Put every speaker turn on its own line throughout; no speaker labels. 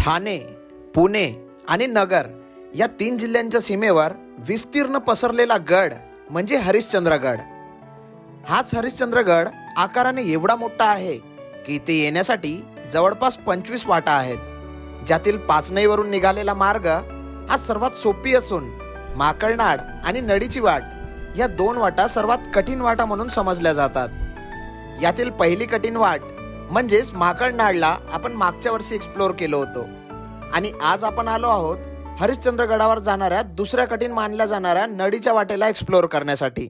ठाणे पुणे आणि नगर या तीन जिल्ह्यांच्या सीमेवर विस्तीर्ण पसरलेला गड म्हणजे हरिश्चंद्रगड. हाच हरिश्चंद्रगड आकाराने एवढा मोठा आहे की इथे येण्यासाठी जवळपास पंचवीस वाटा आहेत. ज्यातील पाचनईवरून निघालेला मार्ग हा सर्वात सोपी असून माकळनाड आणि नडीची वाट या दोन वाटा सर्वात कठीण वाटा म्हणून समजल्या जातात. यातील पहिली कठीण वाट म्हणजेच माकळनाडला आपण मागच्या वर्षी एक्सप्लोअर केलं होतं. आणि आज आपण आलो आहोत हरिश्चंद्रगडावर जाणाऱ्या दुसऱ्या कठीण मानल्या जाणाऱ्या नडीच्या वाटेला एक्सप्लोअर करण्यासाठी.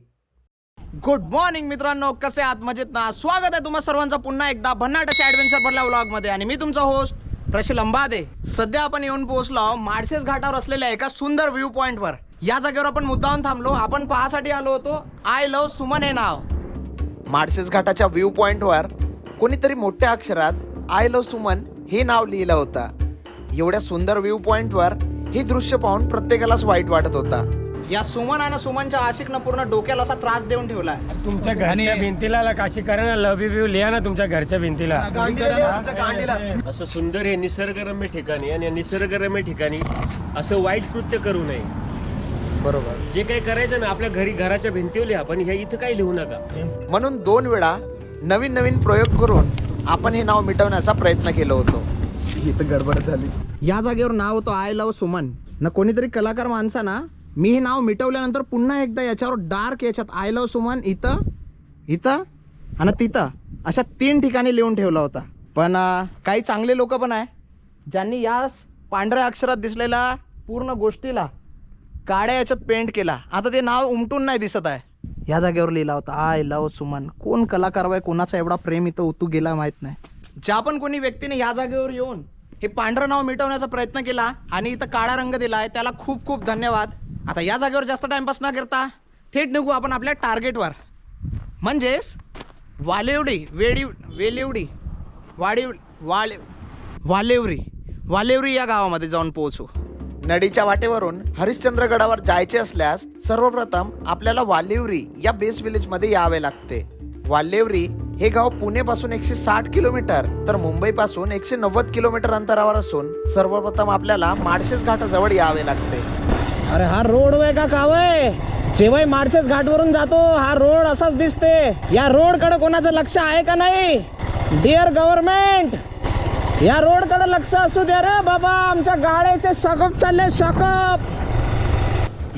गुड मॉर्निंग मित्रांनो कसे आहात? मजेत ना? स्वागत आहे तुम्हा सर्वांचं पुन्हा एकदा भन्नाट अशा ॲडव्हेंचर भरल्या व्लॉगमध्ये आणि मी तुमचा होस्ट प्रशील अंबादे. सध्या आपण येऊन पोहोचलो आहोत माळशेज घाटावर असलेल्या एका सुंदर व्ह्यू पॉइंटवर या जागेवर आपण मुद्दाहून थांबलो. आपण पाहासाठी आलो होतो. आय लव्ह सुमन हे नाव.
माळशेज घाटाच्या व्ह्यू पॉइंटवर कोणीतरी मोठ्या अक्षरात आय लव्ह सुमन हे नाव लिहिलं होतं. एवढ्या सुंदर व्ह्यू पॉइंटवर हे दृश्य पाहून प्रत्येकालाच वाईट वाटत होता.
या सुमन आणि सुमनच्या आशिकनं पूर्ण डोक्याला असा त्रास देऊन ठेवलाय.
तुमच्या घरच्या भिंतीला काशी करा ना लव यू लिहा ना तुमच्या घरच्या भिंतीला.
असं सुंदर हे निसर्गरम्य ठिकाणी आणि या निसर्गरम्य ठिकाणी असं वाईट कृत्य करू नये.
बरोबर.
जे काही करायचं ना आपल्या घरी घराच्या भिंतीवर लिहा पण ह्या इथं काही लिहू नका.
म्हणून दोन वेळा नवीन नवीन प्रयोग करून आपण हे नाव मिटवण्याचा प्रयत्न केलो होतो.
इथं गडबड झाली. या जागेवर नाव होतं आय लव्ह सुमन ना कोणीतरी कलाकार माणसा ना मी हे नाव मिटवल्यानंतर पुन्हा एकदा याच्यावर डार्क याच्यात आय लव्ह सुमन इथं इथं आणि तिथं अशा तीन ठिकाणी लिहून ठेवला होता. पण काही चांगले लोक पण आहे ज्यांनी या पांढऱ्या अक्षरात दिसलेल्या पूर्ण गोष्टीला काळ्या याच्यात पेंट केला. आता ते नाव उमटून नाही दिसत आहे. या जागेवर लिहिला होता आय लव सुमन. कोण कलाकार वय कोणाचा एवढा प्रेम इथं उतू गेला माहीत नाही. ज्या पण कोणी व्यक्तीने या जागेवर येऊन हे पांढरं नाव मिटवण्याचा प्रयत्न केला आणि इथं काळा रंग दिला आहे त्याला खूप खूप धन्यवाद. आता या जागेवर जास्त टाइमपास न करता थेट निघू आपण आपल्या टार्गेटवर म्हणजेच वालेवडी वेडी वेलेवडी वाडी वाले वालेवरी वालेवरी या गावामध्ये जाऊन पोहोचू.
नदीच्या वाटेवरून हरिश्चंद्रगडावर जायचे असल्यास सर्वप्रथम आपल्याला वालेवरी या बेस विलेजमध्ये यावे लागते. वालेवरी हे गाव पुणेपासून एकशे साठ किलोमीटर तर मुंबईपासून एकशे नव्वद किलोमीटर अंतरावर असून सर्वप्रथम आपल्याला माळशेस घाटाजवळ यावे लागते.
अरे हा रोड वय का कावय? जेव्हा मार्चेस घाटवरून जातो हा रोड असाच दिसते. या रोडकडे कोणाचं लक्ष आहे का नाही? डिअर गव्हर्नमेंट या रोडकडे लक्ष असू द्या रे बाबा. आमच्या गाड्याचे शकप चालले शकप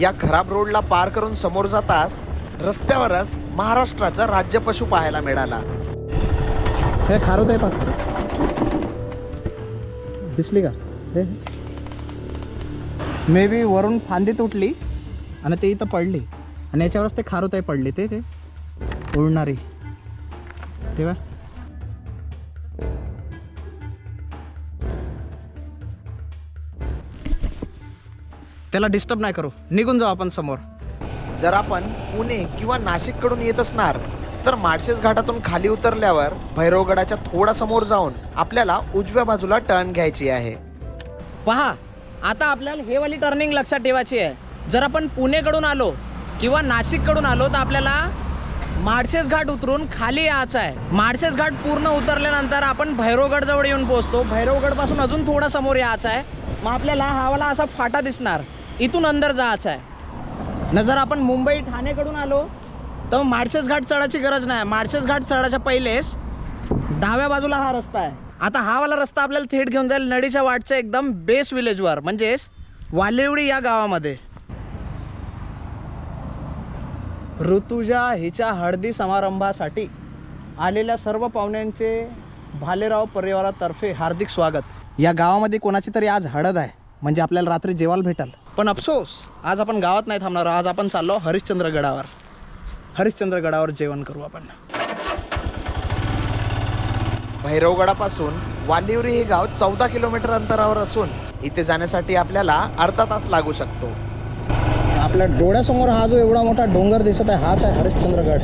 या खराब रोडला पार करून समोर जाताच रस्त्यावरच महाराष्ट्राचा राज्य पशु पाहायला मिळाला.
हे खारोत आहे फक्त दिसली का? मे बी वरून फांदी तुटली आणि ते इथं पडली. आणि याच्यावरच ते खारोत आहे पडली ते ते. उडणारी. तेव्हा त्याला डिस्टर्ब नाही करू. निघून जाऊ आपण समोर.
जर आपण पुणे किंवा नाशिककडून येत असणार तर माळशेज घाटातून खाली उतरल्यावर भैरवगडाच्या थोडा समोर जाऊन आपल्याला उजव्या बाजूला टर्न घ्यायची आहे.
पहा आता आपल्याला हे वाली टर्निंग लक्षात ठेवायची आहे. जर आपण पुणेकडून आलो किंवा नाशिककडून आलो तर आपल्याला माळशेज घाट उतरून खाली यायचं आहे. माळशेज घाट पूर्ण उतरल्यानंतर आपण भैरवगड जवळ येऊन पोहोचतो. भैरवगडपासून अजून थोडा समोर यायचं आहे. मग आपल्याला हा वाला असा फाटा दिसणार. इथून अंदर जायचं आहे. न जर आपण मुंबई ठाणेकडून आलो तर माळशेस घाट चढायची गरज नाही. माळशेस घाट चढायच्या पहिलेच दहाव्या बाजूला हा रस्ता आहे. आता हा वाला रस्ता आपल्याला थेट घेऊन जाईल नडीच्या वाटच्या एकदम बेस विलेजवर म्हणजेच वालेवडी या गावामध्ये. ऋतुजा हिच्या हळदी समारंभासाठी आलेल्या सर्व पाहुण्यांचे भालेराव परिवारातर्फे हार्दिक स्वागत. या गावामध्ये कोणाची तरी आज हळद आहे? म्हणजे आपल्याला रात्री जेवायला भेटाल. पण अफसोस आज आपण गावात नाही थांबणार आज आपण चाललो हरिश्चंद्रगडावर. हरिश्चंद्रगडावर जेवण करू आपण.
भैरवगडापासून वालिवरी हे गाव चौदा किलोमीटर अंतरावर असून इथे जाण्यासाठी आपल्याला अर्धा तास लागू शकतो.
आपल्या डोळ्यासमोर हा जो एवढा मोठा डोंगर दिसत आहे हाच आहे हरिश्चंद्रगड.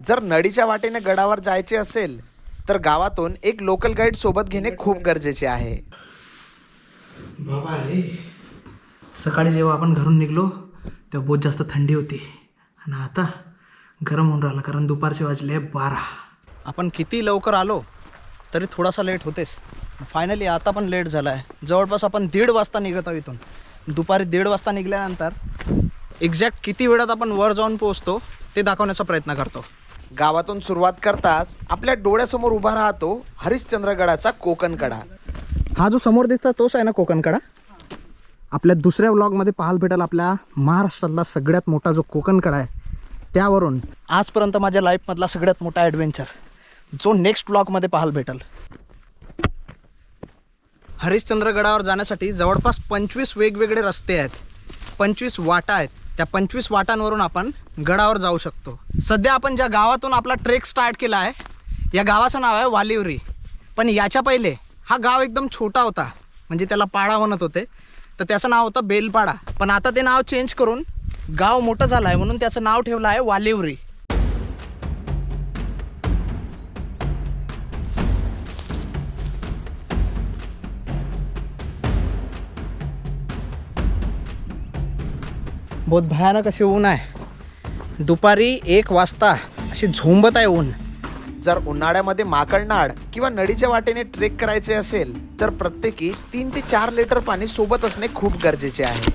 जर नदीच्या वाटेने गडावर जायचे असेल तर गावातून एक लोकल गाईड सोबत घेणे खूप गरजेचे आहे.
बाबा रे सकाळी जेव्हा आपण घरून निघलो तेव्हा बहुत जास्त थंडी होती. आणि आता गरम होऊन राहिलं कारण दुपारचे वाजले बारा. आपण किती लवकर आलो तरी थोडासा लेट होतेच फायनली आता पण लेट झाला आहे जवळपास आपण दीड वाजता निघत आहोत इथून. दुपारी दीड वाजता निघाल्यानंतर एक्झॅक्ट किती वेळात आपण वर जाऊन पोहोचतो ते दाखवण्याचा प्रयत्न करतो.
गावातून सुरुवात करताच आपल्या डोळ्यासमोर उभा राहतो हरिश्चंद्रगडाचा कोकण कडा
हा जो समोर दिसता तोच आहे ना कोकण कडा आपल्या दुसऱ्या व्लॉगमध्ये पाहायला भेटेल आपल्या महाराष्ट्रातला सगळ्यात मोठा जो कोकण कडा आहे त्यावरून आजपर्यंत माझ्या लाईफमधला सगळ्यात मोठा ॲडव्हेंचर जो नेक्स्ट ब्लॉगमध्ये पाहायला भेटेल. हरिश्चंद्रगडावर जाण्यासाठी जवळपास पंचवीस वेगवेगळे रस्ते आहेत. पंचवीस वाटा आहेत. त्या पंचवीस वाटांवरून आपण गडावर जाऊ शकतो. सध्या आपण ज्या गावातून आपला ट्रेक स्टार्ट केला आहे या गावाचं नाव आहे वालिवरी. पण याच्या पहिले हा गाव एकदम छोटा होता. म्हणजे त्याला पाडा म्हणत होते. तर त्याचं नाव होतं बेलपाडा. पण आता ते नाव चेंज करून गाव मोठं झालं आहे म्हणून त्याचं नाव ठेवलं आहे वालिवरी. बहुत भयानक असे ऊन आहे. दुपारी एक वाजता अशी झोंबत आहे ऊन.
जर उन्हाळ्यामध्ये माकडनाड किंवा नदीच्या वाटेने ट्रेक करायचे असेल तर प्रत्येकी तीन ते चार लिटर पाणी सोबत असणे खूप गरजेचे आहे.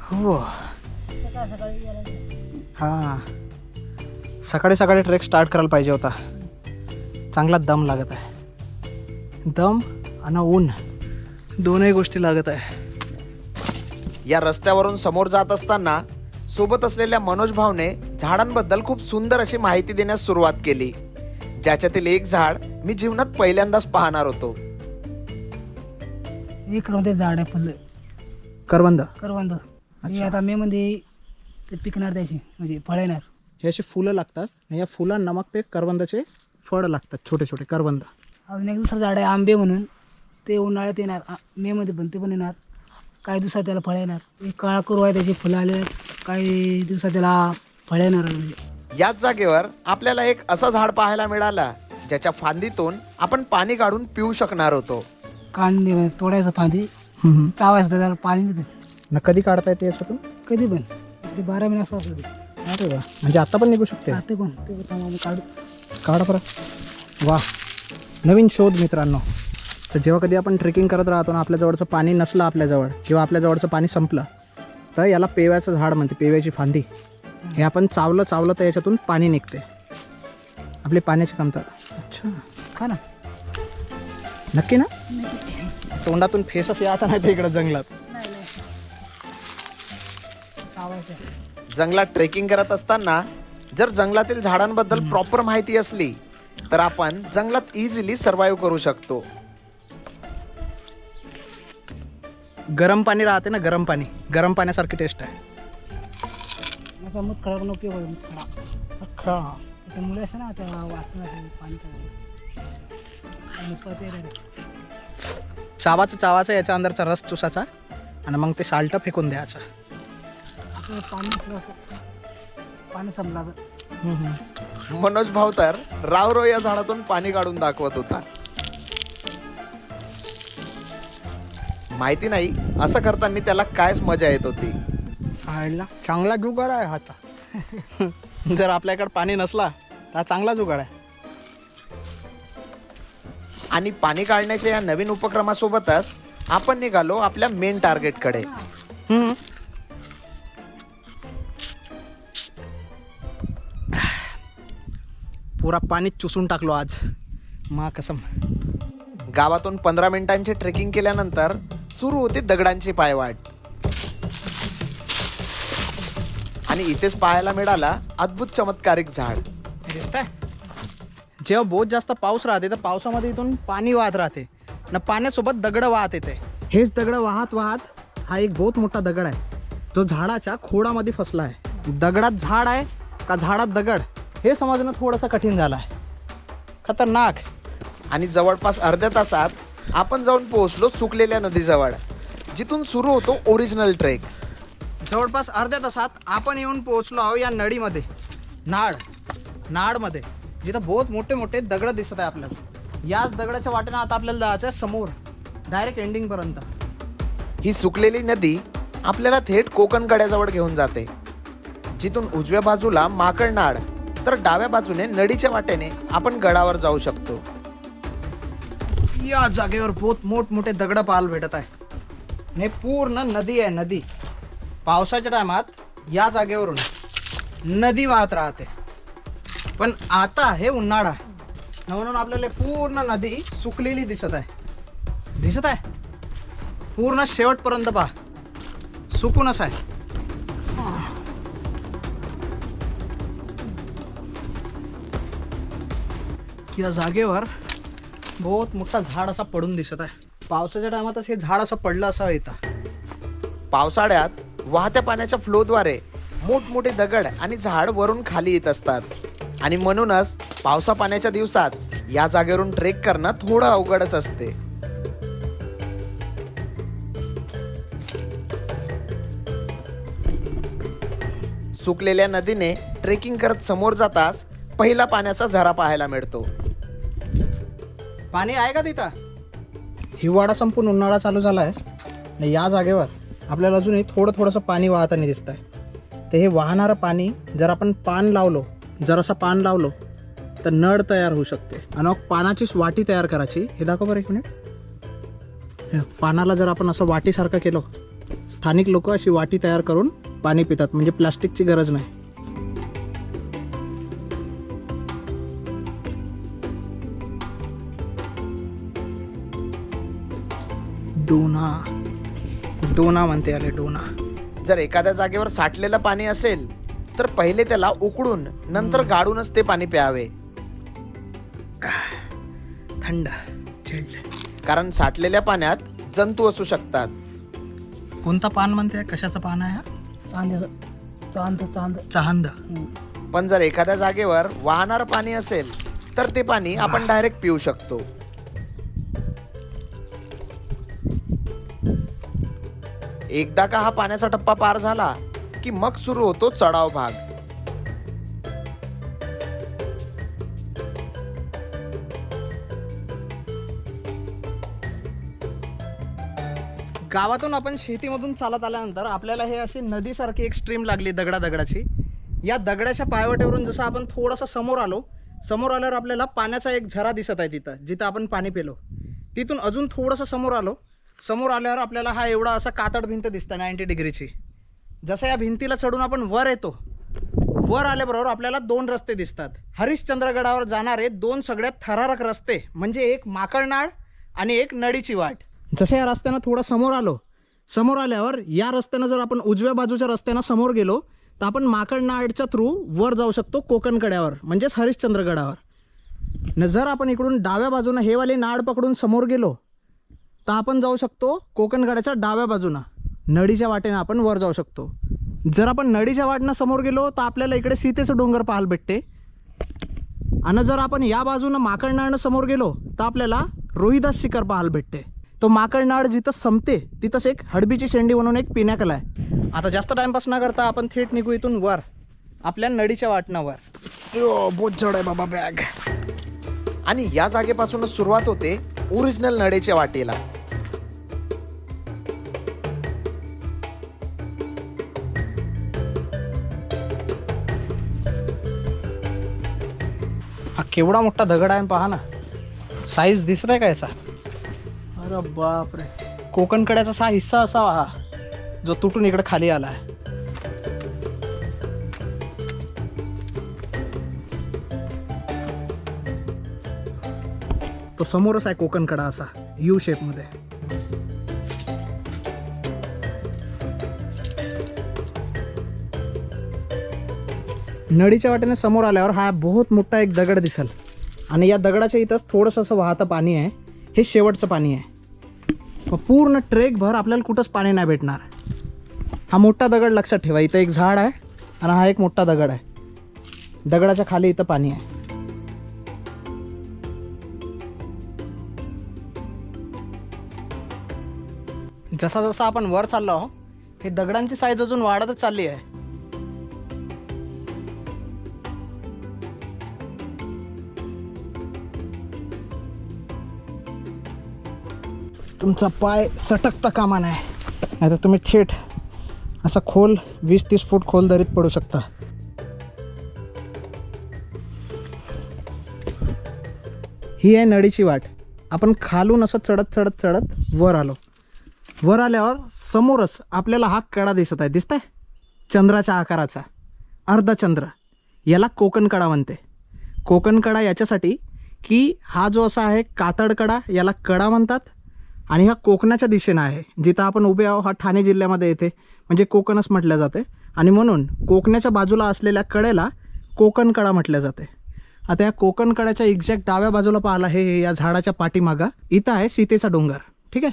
हो. हां. सकाळी सकाळी ट्रेक स्टार्ट करायला पाहिजे होता. चांगला दम लागत आहे. दम आणि ऊन. दोनही गोष्टी लागत आहे.
या रस्त्यावरून समोर जात असताना सोबत असलेल्या मनोज भावने झाडांबद्दल खूप सुंदर अशी माहिती देण्यास सुरुवात केली. ज्याच्यातील एक झाड मी जीवनात पहिल्यांदाच पाहणार होतो.
एक करवंदे झाड आहे फुलं.
करवंद.
करवंद. हे आता मे मध्ये ते पिकणार त्याची म्हणजे फळ येणार.
हे अशी फुलं लागतात आणि या फुलांना मग ते करवंदाचे फळ लागतात छोटे छोटे करवंद.
अजून एक दुसरं झाड आहे आंबे म्हणून. ते उन्हाळ्यात येणार. आ- मे मध्ये पण ते पण येणार. काही दिवसात त्याला फळ येणार. एक काळा करू आहे त्याची फुलं आले काही दिवसात त्याला फळ येणार म्हणजे.
याच जागेवर आपल्याला एक असं झाड पाहायला मिळालं ज्याच्या फांदीतून आपण पाणी काढून पिऊ शकणार होतो.
कांदे तोडायचं फांदी. चावायचं त्याला पाणी देते.
ना कधी काढता येते याच्यातून?
कधी पण. ते बारा महिने असं असतं ते
अरे वा. म्हणजे आता पण निघू शकते?
आता कोण ते थांबा आम्ही काढू.
काढा परत. वा. नवीन शोध मित्रांनो. तर जेव्हा कधी आपण ट्रेकिंग करत राहतो ना आपल्याजवळचं पाणी नसलं आपल्याजवळ किंवा आपल्याजवळचं पाणी संपलं तर याला पेव्याचं झाड म्हणते पेव्याची फांदी. हे आपण चावलं चावलं तर याच्यातून पाणी निघते. आपली पाण्याची कमतरता. अच्छा
खा ना.
नक्की ना? तोंडातून फेसच यायचा नाही तर इकडं जंगलात.
जंगलात ट्रेकिंग करत असताना जर जंगलातील झाडांबद्दल प्रॉपर माहिती असली तर आपण जंगलात इझिली सर्वाईव्ह करू शकतो.
गरम पाणी राहते ना गरम पाणी. गरम पाण्यासारखी टेस्ट आहे.
याचा मूत खडा पण उपयोग होतो मूत खडा
अख्खा
त्याच्यामुळे असं ना त्या वाचून पाणी करायला
चावाचं चावाचं याच्या अंदरचा रस चुसाचा आणि मग ते साल्ट फेकून द्यायचं.
पाणी पाणी संपला तर
मनोज भाऊ तर रावरो या झाडातून पाणी काढून दाखवत होता. माहिती नाही असं करताना त्याला कायच मजा येत होती.
चांगला जुगाड आहे हा आता. जर आपल्याकडे पाणी नसला तर हा चांगला जुगाड आहे.
आणि पाणी काढण्याच्या या नवीन उपक्रमासोबतच आपण निघालो आपल्या मेन टार्गेटकडे.
पुरा पाणी चुसून टाकलो आज. मा कसम.
गावातून पंधरा मिनिटांची ट्रेकिंग केल्यानंतर सुरू होते दगडांची पायवाट. आणि इथेच पाहायला मिळाला अद्भुत चमत्कारिक झाड.
दिसतंय? जेव्हा बहुत जास्त पाऊस राहते तर पावसामध्ये इथून पाणी वाहत राहते. ना पाण्यासोबत दगड वाहत येते. हेच दगड वाहत वाहत हा एक बहुत मोठा दगड आहे. जो झाडाच्या खोडामध्ये फसला आहे. दगडात झाड आहे का झाडात दगड? हे समजणं थोडंसं कठीण झालं आहे. खतरनाक.
आणि जवळपास अर्ध्या तासात आपण जाऊन पोहोचलो सुकलेल्या नदीजवळ. जिथून सुरू होतो ओरिजिनल ट्रेक
जवळपास अर्ध्या तासात आपण येऊन पोहोचलो आहो या नडीमध्ये नाड नाडमध्ये जिथं बहुत मोठे मोठे दगड दिसत आहे आपल्याला. याच दगडाच्या वाटेनं आता आपल्याला जायचं आहे समोर डायरेक्ट एंडिंगपर्यंत
ही सुकलेली नदी आपल्याला थेट कोकण गड्याजवळ घेऊन जाते. जिथून उजव्या बाजूला माकडनाड तर डाव्या बाजूने नदीच्या वाटेने आपण गडावर जाऊ शकतो.
या जागेवर बहुत मोठमोठे दगड पाहायला भेटत आहे. हे पूर्ण नदी आहे नदी. पावसाच्या टायमात या जागेवरून नदी वाहत राहते. पण आता हे उन्हाळा न म्हणून आपल्याला पूर्ण नदी सुकलेली दिसत आहे. दिसत आहे? पूर्ण शेवटपर्यंत पहा. सुकूनच आहे. या जागेवर बहुत मोठा झाड असा पडून दिसत आहे. पावसाच्या टायमात हे झाड असं पडलं असावं इथं.
पावसाळ्यात वाहत्या पाण्याच्या फ्लोद्वारे मोठमोठे दगड आणि झाड वरून खाली येत असतात. आणि म्हणूनच पावसा पाण्याच्या दिवसात या जागेवरून ट्रेक करणं थोडं अवघडच असते. सुकलेल्या नदीने ट्रेकिंग करत समोर जाताच पहिला पाण्याचा झरा पाहायला मिळतो.
पाणी आहे का तिथं? हिवाळा संपून उन्हाळा चालू झाला आहे आणि या जागेवर आपल्याला अजूनही थोडं थोडंसं पाणी वाहताना दिसत आहे तर हे वाहणारं पाणी जर आपण पान लावलो जर पान लावलो तर नळ तयार होऊ शकते. आणि मग पानाचीच वाटी तयार करायची. हे दाखव बरं एक मिनिट. पानाला जर आपण असं वाटीसारखं केलं स्थानिक लोक अशी वाटी तयार करून पाणी पितात. म्हणजे प्लास्टिकची गरज नाही. डोना. डोना म्हणते आले डोना.
जर एखाद्या जागेवर साठलेलं पाणी असेल तर पहिले त्याला उकडून नंतर गाडूनच ते पाणी प्यावे.
थंड चिल्ड
कारण साठलेल्या पाण्यात जंतू असू शकतात.
कोणता पान म्हणते? कशाचं पान आहे हा?
चांद चांद.
चहांद
पण जर एखाद्या जागेवर वाहणारं पाणी असेल तर ते पाणी आपण डायरेक्ट पिऊ शकतो. एकदा का हा पाण्याचा टप्पा पार झाला की मग सुरू होतो चढाव भाग.
गावातून आपण शेतीमधून चालत आल्यानंतर आपल्याला हे अशी नदीसारखी एक स्ट्रीम लागली दगडा दगडाची या दगडाच्या पायवाटेवरून जसं आपण थोडंसं समोर आलो समोर आल्यावर आपल्याला पाण्याचा एक झरा दिसत आहे तिथं जिथं आपण पाणी पिलो. तिथून अजून थोडंसं समोर आलो समोर आल्यावर आपल्याला हा एवढा असा कातड भिंत दिसतं नाईंटी डिग्रीची जसं या भिंतीला चढून आपण वर येतो वर आल्याबरोबर आपल्याला दोन रस्ते दिसतात. हरिश्चंद्रगडावर जाणारे दोन सगळ्यात थरारक रस्ते म्हणजे एक माकळनाळ आणि एक नडीची वाट. जसं या रस्त्यानं थोडं समोर आलो समोर आल्यावर या रस्त्यानं जर आपण उजव्या बाजूच्या रस्त्यानं समोर गेलो तर आपण माकळनाळच्या थ्रू वर जाऊ शकतो कोकणकड्यावर म्हणजेच हरिश्चंद्रगडावर. न जर आपण इकडून डाव्या बाजूनं हेवाले नाळ नाड पकडून समोर गेलो तर आपण जाऊ शकतो कोकणगडाच्या डाव्या बाजूनं. नडीच्या वाटेनं आपण वर जाऊ शकतो. जर आपण नडीच्या वाटनं समोर गेलो तर आपल्याला इकडे सीतेचं डोंगर पाहायला भेटते. आणि जर आपण या बाजूनं माकडनाळनं समोर गेलो तर आपल्याला रोहिदास शिखर पाहायला भेटते. तो माकडनाळ जिथं संपते तिथंच एक हडबीची शेंडी म्हणून एक पिण्याकला आहे. आता जास्त टाइमपास न करता आपण थेट निघू इथून वर आपल्या नडीच्या वाटणावर. यो जड आहे बाबा बॅग
आणि या जागेपासूनच सुरुवात होते ओरिजिनल नडेच्या वाटेला.
केवढा मोठा दगड आहे पहा ना. साईज दिसत आहे का याचा? अरे बापरे. कोकणकड्याचा असा हिस्सा असावा हा जो तुटून इकडे खाली आला आहे तो समोरच आहे कोकणकडा असा यू शेपमध्ये नळीच्या वाटेने समोर आल्यावर हा बहुत मोठा एक दगड दिसल. आणि या दगडाच्या इथंच थोडंसं असं वाहतं पाणी आहे. हे शेवटचं पाणी आहे. मग पूर्ण ट्रेकभर आपल्याला कुठंच पाणी नाही भेटणार. हा मोठा दगड लक्षात ठेवा. इथं एक झाड आहे आणि हा एक मोठा दगड आहे. दगडाच्या खाली इथं पाणी आहे. जसा जसा आपण वर चाललो हे दगडांची साईज अजून वाढतच चालली आहे. तुमचा पाय सटकता कामा नाही नाहीतर तुम्ही थेट असा खोल वीस तीस फूट खोल दरीत पडू शकता. ही आहे नळीची वाट. आपण खालून असं चढत चढत चढत वर आलो. वर आल्यावर समोरच आपल्याला हा कडा दिसत आहे. दिसत आहे चंद्राच्या आकाराचा. अर्धचंद्र याला कोकण कडा म्हणते. कोकण कडा याच्यासाठी की हा जो असा आहे कातड कडा याला कडा म्हणतात. आणि ह्या कोकणाच्या दिशेनं आहे. जिथं आपण उभे आहो हा ठाणे जिल्ह्यामध्ये येते. म्हणजे कोकणच म्हटलं जाते. आणि म्हणून कोकणाच्या बाजूला असलेल्या कडेला कोकण कडा म्हटलं जाते. आता या कोकण कड्याच्या एक्झॅक्ट डाव्या बाजूला पाहिला हे हे या झाडाच्या पाठीमागा. इथं आहे सीतेचा डोंगर. ठीक आहे?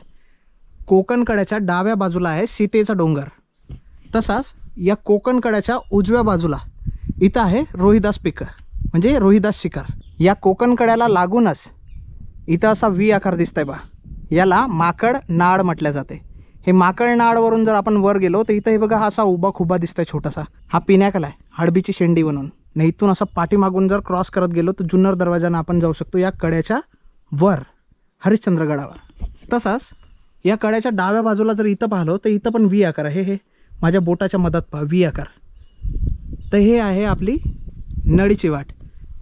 कोकण कड्याच्या डाव्या बाजूला आहे सीतेचा डोंगर. तसाच या कोकण कड्याच्या उजव्या बाजूला इथं आहे रोहिदास पिकं. म्हणजे रोहिदास शिकार या कोकण कड्याला लागूनच इथं असा व्ही आकार दिसतंय बा. याला माकड नाळ म्हटलं जाते. हे माकड नाळवरून जर आपण वर गेलो तर इथं हे बघा हा असा उभा खुबा दिसतोय छोटासा. हा पिण्याकला आहे हडबीची शेंडी बनवून. नाही इथून असं पाठीमागून जर क्रॉस करत गेलो तर जुन्नर दरवाजानं आपण जाऊ शकतो या कड्याच्या वर हरिश्चंद्रगडावर तसाच या कड्याच्या डाव्या बाजूला जर इथं पाहिलो तर इथं पण व्ही आकार आहे. हे हे माझ्या बोटाच्या मदत पहा व्ही आकार. तर हे आहे आपली नळीची वाट.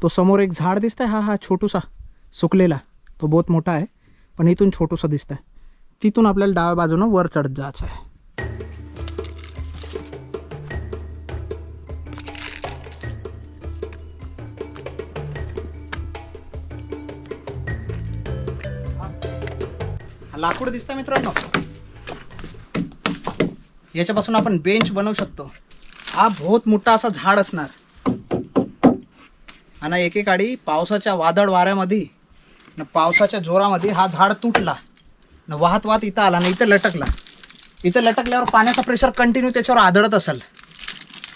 तो समोर एक झाड दिसतंय. हा हा छोटूसा सुकलेला. तो बहुत मोठा आहे. पण इथून छोटूसा दिसतंय. तिथून आपल्याला डाव्या बाजूनं वर चढत जायचं आहे लाकूड दिसतं मित्रांनो. याच्यापासून आपण बेंच बनवू शकतो. हा बहुत मोठा असा झाड असणार. आणि एकेकाळी पावसाच्या वादळ वाऱ्यामध्ये न पावसाच्या जोरामध्ये हा झाड तुटला. न वाहत वाहत इथं आला ना इथं लटकला. इथं लटकल्यावर पाण्याचा प्रेशर कंटिन्यू त्याच्यावर आदळत असेल.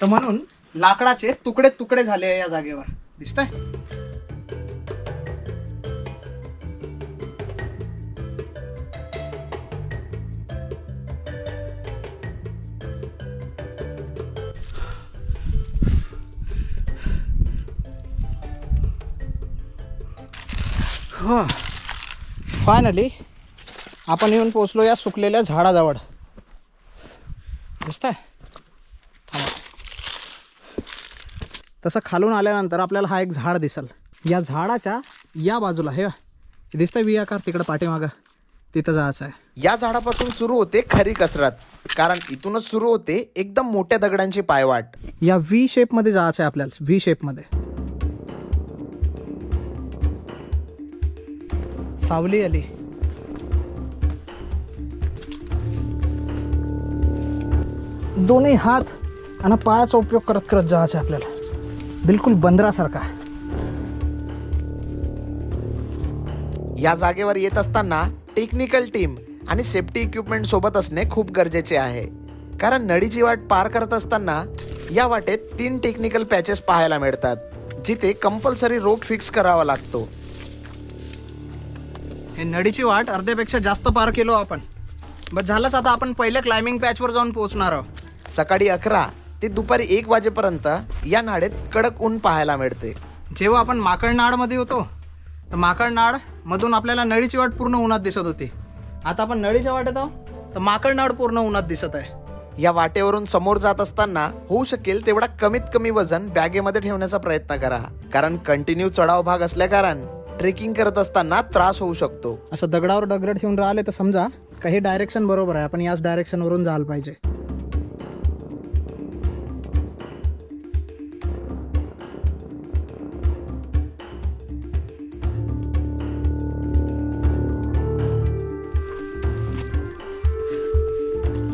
तर म्हणून लाकडाचे तुकडे तुकडे झाले या जागेवर. दिसतंय? हो. फायनली आपण येऊन पोचलो या सुकलेल्या झाडाजवळ. दिसतंय? थांबा. तसं खालून आल्यानंतर आपल्याला हा एक झाड दिसल. या झाडाच्या या बाजूला हे दिसतंय व्ही आकार तिकडं पाठीमागं. तिथं जायचं आहे.
या झाडापासून सुरू होते खरी कसरत. कारण इथूनच सुरू होते एकदम मोठ्या दगडांची पायवाट.
या व्ही शेपमध्ये जायचं आहे आपल्याला. व्ही शेपमध्ये सावली आली. दोन्ही हात आणि पायाचा उपयोग करत करत जायचं आपल्याला. बिलकुल बंदरासारखा
या जागेवर येत असताना टेक्निकल टीम आणि सेफ्टी इक्विपमेंट सोबत असणे खूप गरजेचे आहे. कारण नळीची वाट पार करत असताना या वाटेत तीन टेक्निकल पॅचेस पाहायला मिळतात जिथे कंपल्सरी रोप फिक्स करावा लागतो.
हे नडीची वाट अर्ध्यापेक्षा जास्त पार केलो आपण. बस झालंच आता आपण पहिल्या क्लाइम्बिंग पॅचवर जाऊन पोहोचणार आहोत.
सकाळी अकरा ते दुपारी एक वाजेपर्यंत या नाडेत कडक ऊन पाहायला मिळते.
जेव्हा आपण माकडनाडमध्ये होतो तर माकडनाड मधून आपल्याला नळीची वाट पूर्ण उन्हात दिसत होती. आता आपण नळीच्या वाटेत आहोत तर माकडनाड पूर्ण उन्हात दिसत आहे.
या वाटेवरून समोर जात असताना होऊ शकेल तेवढा कमीत कमी वजन बॅगेमध्ये ठेवण्याचा प्रयत्न करा कारण कंटिन्यू चढाव भाग असल्या कारण ट्रेकिंग करत असताना त्रास होऊ शकतो.
असं दगडावर दगड ठेवून राहिले तर समजा का हे डायरेक्शन बरोबर आहे. आपण याच डायरेक्शनवरून जायला पाहिजे.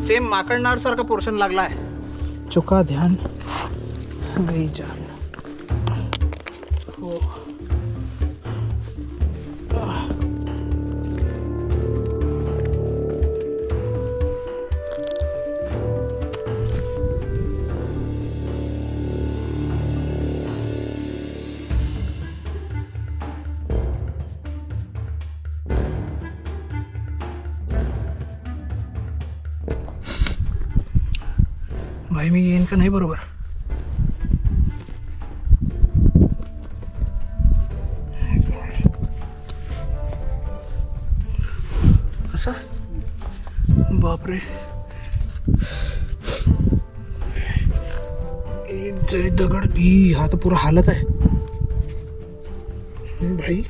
सेम माकडनाड सारखा पोर्शन लागला आहे चुका ध्यान. गई भाई मी येईन का नाही बरोबर? असं? बापरे. जरी दगड भी हा तर पुरा हालत आहे. भाई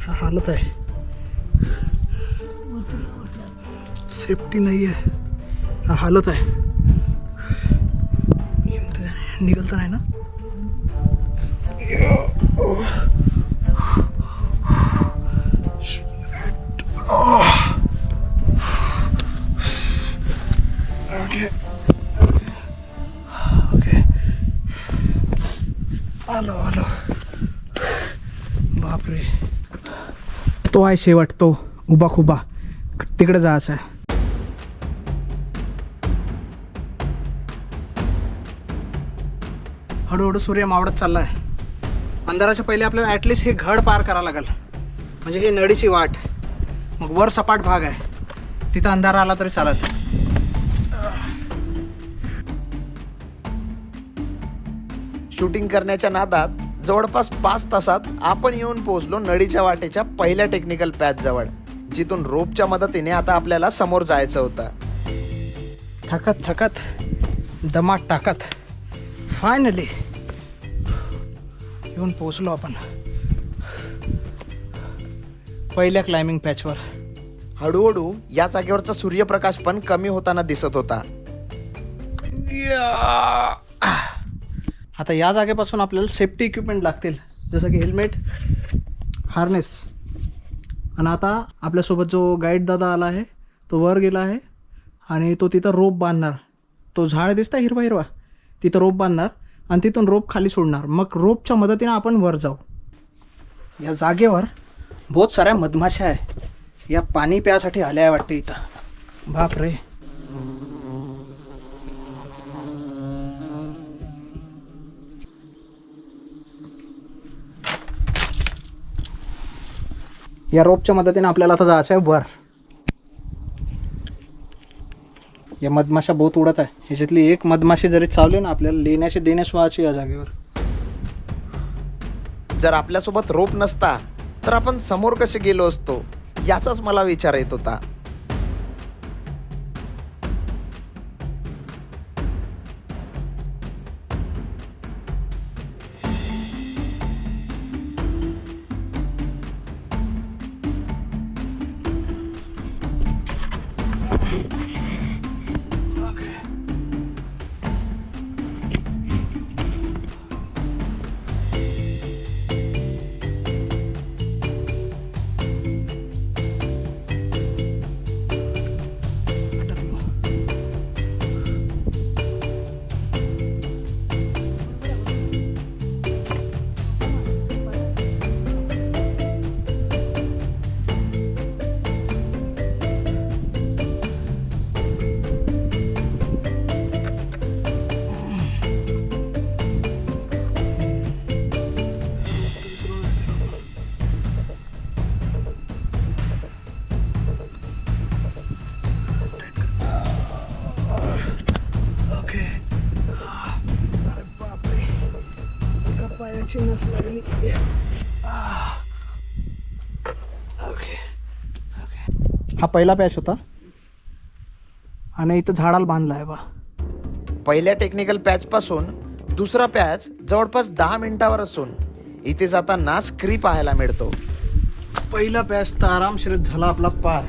हा हालत आहे. सेफ्टी नाही आहे हा हालत आहे. निघलता नाही ना? ओके आलो आलो बापरे. तो आहे शेवट तो उभा खुबा तिकडे जायचं आहे हळूहळू सूर्य मावळत चालला आहे अंधाराच्या पहिले आपल्याला ॲटलिस्ट हे घड पार करावं लागेल. म्हणजे ही नडीची वाट. मग वर सपाट भाग आहे. तिथं अंधार आला तरी चालेल.
शूटिंग करण्याच्या नादात जवळपास पाच तासात आपण येऊन पोहोचलो नळीच्या वाटेच्या पहिल्या टेक्निकल पॅच जवळ. जिथून रोपच्या मदतीने आता आपल्याला समोर जायचं होतं.
थकत थकत दमात टाकत. फायनली येऊन पोचलो आपण. पहिल्या क्लाइम्बिंग पॅचवर
हळूहळू या जागेवरचा सूर्यप्रकाश पण कमी होताना दिसत होता.
आता या जागेपासून आपल्याला सेफ्टी इक्विपमेंट लागतील. जसं की हेल्मेट हार्नेस आणि आता आपल्यासोबत जो गाईड दादा आला आहे तो वर गेला आहे आणि तो तिथं रोप बांधणार. तो झाड दिसता हिरवा हिरवा तिथं रोप बांधणार आणि तिथून रोप खाली सोडणार. मग रोपच्या मदतीनं आपण वर जाऊ. या जागेवर बहुत साऱ्या मधमाशा आहे. या पाणी प्यासाठी आल्या आहे वाटते इथं. बाप रे या रोपच्या मदतीने आपल्याला आता जायचं आहे वर. या मधमाशा बहुत उडत आहे. ह्याच्यातली एक मधमाशी जरी चावली ना आपल्याला लेण्याचे देण्यास व्हायची या जागेवर.
जर आपल्यासोबत रोप नसता तर आपण समोर कसे गेलो असतो? याचाच मला विचार येत होता.
नस लागली. ओके ओके हा पहिला पॅच होता. आणि इथं झाडाला बांधला आहे बा.
पहिल्या टेक्निकल पॅच पासून दुसरा पॅच जवळपास दहा मिनिटावर असून इथे जाताना स्क्री पाहायला मिळतो.
पहिला पॅच तर आरामशीर झाला आपला पार.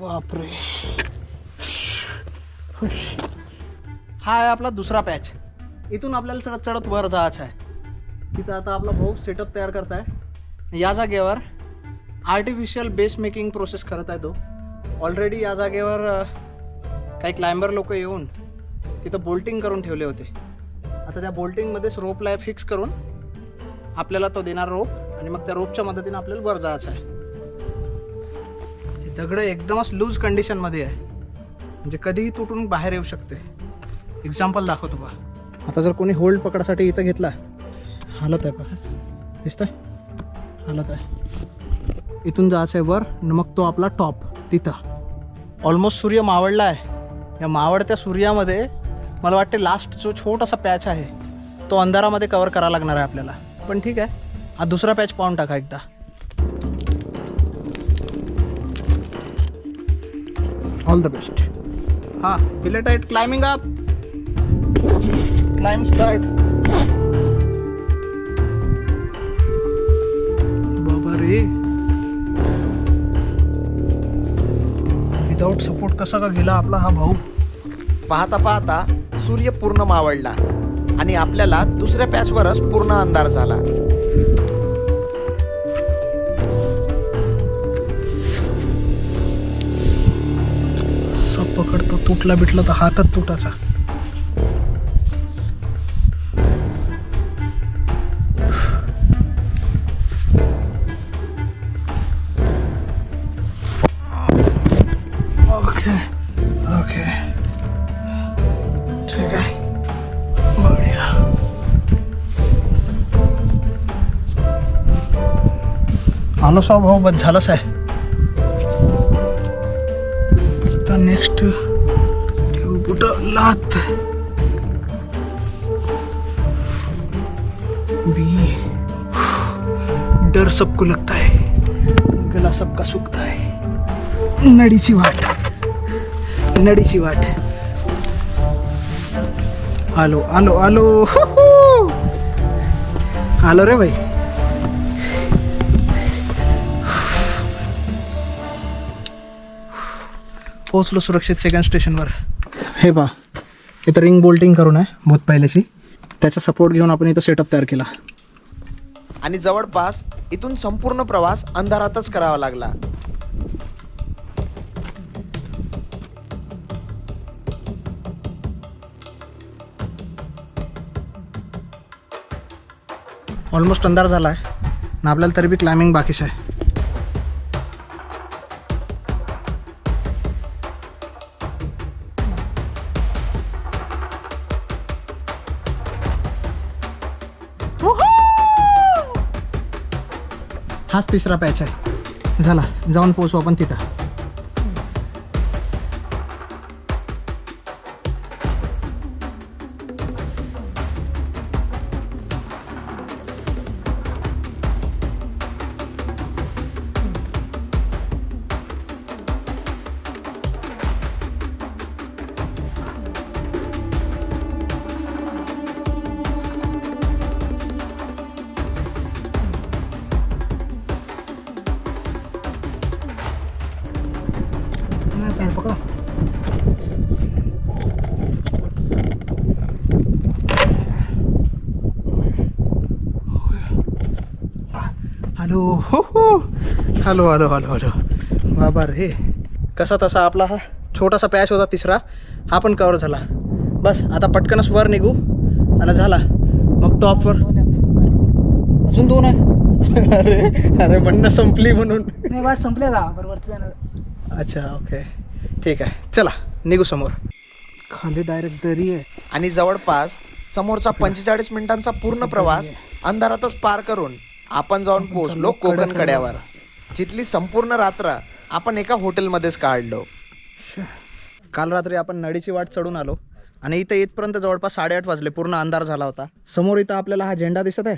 बापरे. हा आहे आपला दुसरा पॅच. इथून आपल्याला चढत चढत वर जायचं आहे. तिथं आता आपला भाऊ सेटअप तयार करत आहे या जागेवर आर्टिफिशियल बेस मेकिंग प्रोसेस करत आहे तो. ऑलरेडी या जागेवर काही क्लाइंबर लोक येऊन तिथं बोल्टिंग करून ठेवले होते. आता त्या बोल्टिंगमध्येच रोपला फिक्स करून आपल्याला तो देणार रोप आणि मग त्या रोपच्या मदतीने आपल्याला वर जायचं आहे. दगड एकदमच लूज कंडिशनमध्ये आहे. म्हणजे कधीही तुटून बाहेर येऊ शकते. एक्झाम्पल दाखवतो बा. आता जर कोणी होल्ड पकडासाठी इथं घेतला. हालत आहे बघा. दिसतंय? हालत आहे. इथून जायचं आहे वर मग तो आपला टॉप तिथं. ऑलमोस्ट सूर्य मावळला आहे. या मावळत्या सूर्यामध्ये मला वाटते लास्ट जो छोटासा पॅच आहे तो अंधारामध्ये कवर करावा लागणार आहे आपल्याला. पण ठीक आहे. हा दुसरा पॅच पाहून टाका एकदा. ऑल द बेस्ट हां पिलेट eight climbing up climb start बाबा रे. विदाऊट सपोर्ट कसा का गेला आपला हा भाऊ?
पाहता पाहता सूर्य पूर्ण मावळला आणि आपल्याला दुसऱ्या पॅचवरच पूर्ण अंधार झाला.
पकडतो. तुटला बिटला तर हातात तुटाचा ओके ओके ठीक आहे. बढिया. आलो सा भाऊ हो, बस झालंच आहे कुठं भी। बी डर सबको लगता है गला सबका सुखता है। नडीची वाट नडीची वाट। आलो आलो आलो। आलो रे भाई। पोहोचलो सुरक्षित सेकंड स्टेशनवर हे बा इथं रिंग बोल्टिंग करून आहे बहुत पहिल्याची त्याचा सपोर्ट घेऊन आपण इथं सेटअप तयार केला.
आणि जवळपास इथून संपूर्ण प्रवास अंधारातच करावा लागला.
ऑलमोस्ट अंधार झाला आहे ना आपल्याला तरी बी क्लाइम्बिंग बाकीच आहे. हाच तिसरा पॅच आहे. झाला जाऊन पोचू आपण तिथं. Hello hello hello hello. बाबा रे. कसा तसा आपला हा? छोटासा पॅच होता तिसरा. हा पण कवर झाला. बस आता पटकनच वर निघू. आणि झाला. मग टॉपवर अजून दोन आहे? अरे अरे म्हणणं संपली म्हणून.
नाही वाट संपल्या का बरोबर
अच्छा ओके ठीक आहे. चला निघू समोर. खाली डायरेक्ट दरी आहे.
आणि जवळपास समोरचा पंचेचाळीस मिनिटांचा पूर्ण प्रवास अंधारातच पार करून आपण जाऊन पोहोचलो कोकण कड्यावर. जिथली संपूर्ण रात्र आपण एका हॉटेलमध्येच काढलो.
काल रात्री आपण नडीची वाट चढून आलो आणि इथं येतपर्यंत जवळपास साडेआठ वाजले पूर्ण अंधार झाला होता. समोर इथं आपल्याला हा झेंडा दिसत आहे.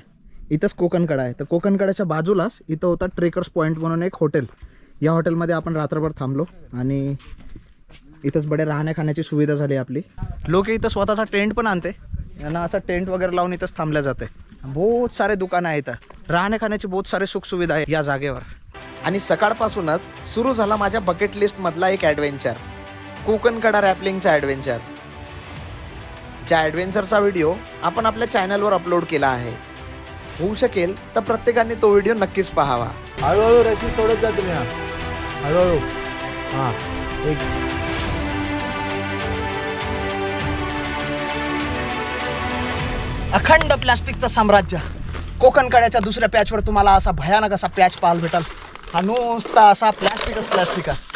इथंच कोकणकडा आहे. तर कोकणकड्याच्या बाजूलाच इथं होता ट्रेकर्स पॉईंट म्हणून एक हॉटेल. या हॉटेलमध्ये आपण रात्रभर थांबलो आणि इथंच बडे राहण्या खाण्याची सुविधा झाली आपली. लोक इथं स्वतःचा टेंट पण आणते. यांना असं टेंट वगैरे लावून इथंच थांबल्या जाते. बहुत सारे दुकानं आहेत इथं. राहण्या खाण्याची बहुत सारे सुखसुविधा आहे या जागेवर.
आणि सकाळपासूनच सुरू झाला माझ्या बकेट लिस्टमधला एक ॲडव्हेंचर कोकणकडा रॅपलिंगचा ॲडव्हेंचर ज्या ॲडव्हेंचरचा व्हिडिओ आपण आपल्या चॅनलवर अपलोड केला आहे. होऊ शकेल तर प्रत्येकाने तो व्हिडिओ नक्कीच पाहावा.
हळूहळू रशी सोडत जा तुम्ही हळूहळू. हां एक.
अखंड प्लास्टिकचं साम्राज्य. कोकणकड्याच्या दुसऱ्या पॅचवर तुम्हाला असा भयानक असा पॅच पाहायला भेटल. हा नुसता असा प्लॅस्टिकच प्लॅस्टिक आहे